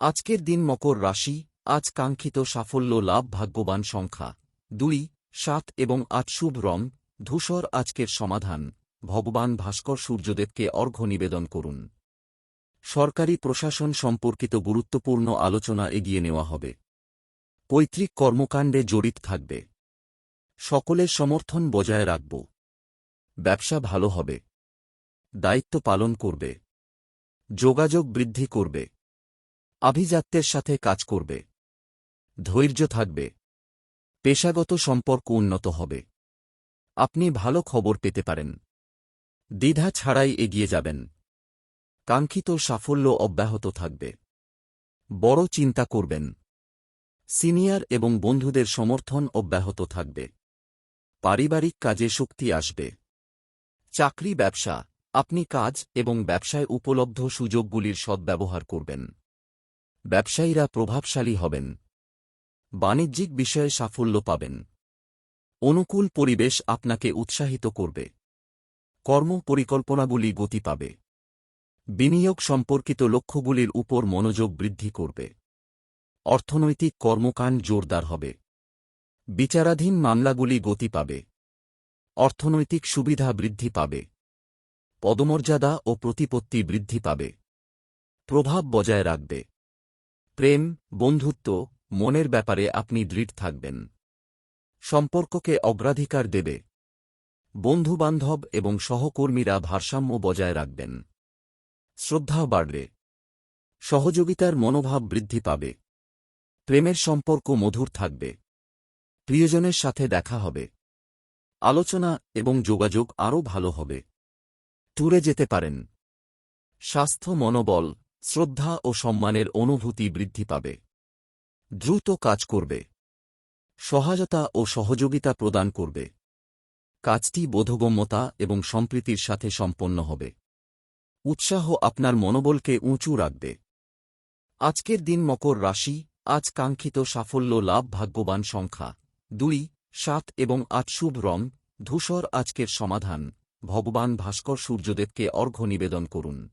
আজকের দিন মকর রাশি, আজ কাঙ্ক্ষিত সাফল্য লাভ ভাগ্যবান সংখ্যা। দুই, সাত এবং আট শুভ রং, ধূসর আজকের সমাধান। ভগবান ভাস্কর সূর্যদেবকে অর্ঘ্য নিবেদন করুন। সরকারি প্রশাসন সম্পর্কিত গুরুত্বপূর্ণ আলোচনা এগিয়ে নেওয়া হবে। পৈতৃক কর্মকাণ্ডে জড়িত থাকবে। সকলের সমর্থন বজায় রাখব। ব্যবসা ভালো হবে। দায়িত্ব পালন করবে। যোগাযোগ বৃদ্ধি করবে। আভিজাত্যের সাথে কাজ করবে। ধৈর্য থাকবে। পেশাগত সম্পর্ক উন্নত হবে। আপনি ভালো খবর পেতে পারেন। দ্বিধা ছাড়াই এগিয়ে যাবেন। কাঙ্ক্ষিত সাফল্য অব্যাহত থাকবে। বড় চিন্তা করবেন। সিনিয়র এবং বন্ধুদের সমর্থন অব্যাহত থাকবে। পারিবারিক কাজে শক্তি আসবে। চাকরি ব্যবসা, আপনি কাজ এবং ব্যবসায় উপলব্ধ সুযোগগুলির সদ্ব্যবহার করবেন। ব্যবসায়ীরা প্রভাবশালী হবেন। বাণিজ্যিক বিষয়ে সাফল্য পাবেন। অনুকূল পরিবেশ আপনাকে উৎসাহিত করবে। কর্ম পরিকল্পনাগুলি গতি পাবে। বিনিয়োগ সম্পর্কিত লক্ষ্যগুলির উপর মনোযোগ বৃদ্ধি করবে। অর্থনৈতিক কর্মকাণ্ড জোরদার হবে। বিচারাধীন মামলাগুলি গতি পাবে। অর্থনৈতিক সুবিধা বৃদ্ধি পাবে। পদমর্যাদা ও প্রতিপত্তি বৃদ্ধি পাবে। প্রভাব বজায় রাখবে। প্রেম, বন্ধুত্ব, মনের ব্যাপারে আপনি দৃঢ় থাকবেন। সম্পর্ককে অগ্রাধিকার দেবে। বন্ধুবান্ধব এবং সহকর্মীরা ভারসাম্য বজায় রাখবেন। শ্রদ্ধা বাড়বে। সহযোগিতার মনোভাব বৃদ্ধি পাবে। প্রেমের সম্পর্ক মধুর থাকবে। প্রিয়জনের সাথে দেখা হবে। আলোচনা এবং যোগাযোগ আরও ভালো হবে। ট্যুরে যেতে পারেন। স্বাস্থ্য মনোবল শ্রদ্ধা ও সম্মানের অনুভূতি বৃদ্ধি পাবে। দ্রুত কাজ করবে। সহায়তা ও সহযোগিতা প্রদান করবে। কাজটি বোধগম্যতা এবং সম্প্রীতির সাথে সম্পন্ন হবে। উৎসাহ আপনার মনোবলকে উঁচু রাখবে। আজকের দিন মকর রাশি, আজ কাঙ্ক্ষিত সাফল্য লাভ ভাগ্যবান সংখ্যা। দুই, সাত এবং আট শুভ রং, ধূসর আজকের সমাধান। ভগবান ভাস্কর সূর্যদেবকে অর্ঘ্য নিবেদন করুন।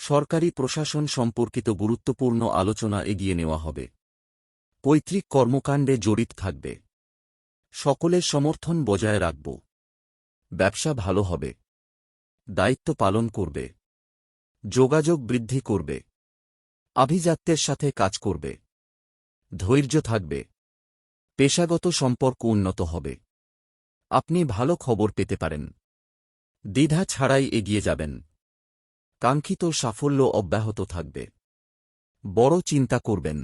সরকারি প্রশাসন সম্পর্কিত গুরুত্বপূর্ণ আলোচনা এগিয়ে নেওয়া হবে। পৈতৃক কর্মকাণ্ডে জড়িত থাকবে। সকলের সমর্থন বজায় রাখব। ব্যবসা ভালো হবে। দায়িত্ব পালন করবে। যোগাযোগ বৃদ্ধি করবে। আভিজাত্যের সাথে কাজ করবে। ধৈর্য থাকবে। পেশাগত সম্পর্ক উন্নত হবে। আপনি ভালো খবর পেতে পারেন। দ্বিধা ছাড়াই এগিয়ে যাবেন। কাঙ্ক্ষিত সাফল্য অব্যাহত থাকবে। বড় চিন্তা করবেন।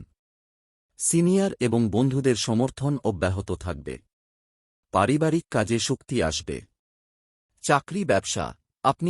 সিনিয়র এবং বন্ধুদের সমর্থন অব্যাহত থাকবে। পারিবারিক কাজে শক্তি আসবে। চাকরি ব্যবসা, আপনি